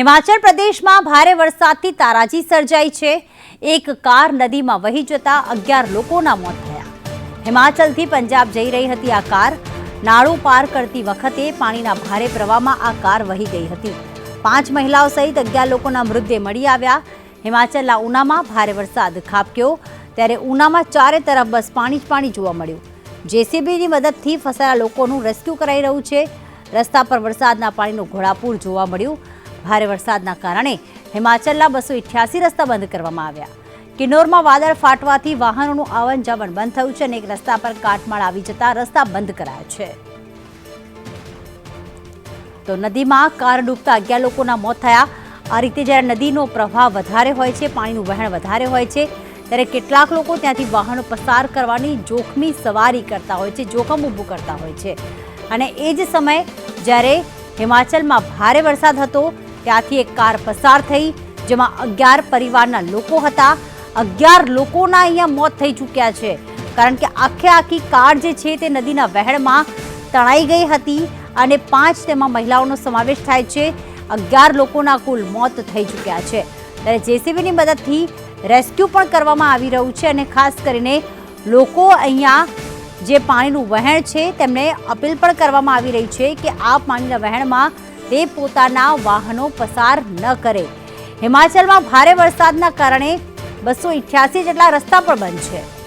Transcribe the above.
હિમાચલ પ્રદેશમાં ભારે વરસાદથી તારાજી સર્જાઈ છે. એક કાર નદીમાં વહી જતા અગિયાર લોકોના મોત થયા. હિમાચલથી પંજાબ જઈ રહી હતી આ કાર. નાળું પાર કરતી વખતે પાણીના ભારે પ્રવાહમાં આ કાર વહી ગઈ હતી. પાંચ મહિલાઓ સહિત અગિયાર લોકોના મૃતદેહ મળી આવ્યા. હિમાચલના ઉનામાં ભારે વરસાદ ખાબક્યો. ત્યારે ઉનામાં ચારે તરફ બસ પાણી જ પાણી જોવા મળ્યું. જેસીબીની મદદથી ફસાયેલા લોકોનું રેસ્ક્યુ કરાઈ રહ્યું છે. રસ્તા પર વરસાદના પાણીનું ઘોડાપૂર જોવા મળ્યું. ભારે વરસાદના કારણે હિમાચલના બસો ઇઠ્યાસી રસ્તા બંધ કરવામાં આવ્યા. કિન્નોરમાં વાદળ ફાટવાથી વાહનોનું આવન જાવન બંધ થયું છે અને એક રસ્તા પર કાટમાળ આવી જતા રસ્તા બંધ કરાયા છે. તો નદીમાં કાર ડૂબતા અગિયાર લોકોના મોત થયા. આ રીતે જ્યારે નદીનો પ્રવાહ વધારે હોય છે, પાણીનું વહેણ વધારે હોય છે, ત્યારે કેટલાક લોકો ત્યાંથી વાહનો પસાર કરવાની જોખમી સવારી કરતા હોય છે, જોખમ ઊભું કરતા હોય છે. અને એ જ સમયે જ્યારે હિમાચલમાં ભારે વરસાદ હતો ત્યાંથી એક કાર પસાર થઈ, જેમાં અગિયાર પરિવારના લોકો હતા. અગિયાર લોકોના અહીંયા મોત થઈ ચૂક્યા છે. કારણ કે આખે આખી કાર જે છે તે નદીના વહેણમાં તણાઈ ગઈ હતી અને પાંચ તેમાં મહિલાઓનો સમાવેશ થાય છે. અગિયાર લોકોના કુલ મોત થઈ ચૂક્યા છે. ત્યારે જેસીબીની મદદથી રેસ્ક્યુ પણ કરવામાં આવી રહ્યું છે અને ખાસ કરીને લોકો અહીંયા જે પાણીનું વહેણ છે, તેમને અપીલ પણ કરવામાં આવી રહી છે કે આ પાણીના વહેણમાં તે પોતાના વાહનો પસાર ન કરે. હિમાચલમાં ભારે વરસાદના કારણે બસો જેટલા રસ્તા પણ બંધ છે.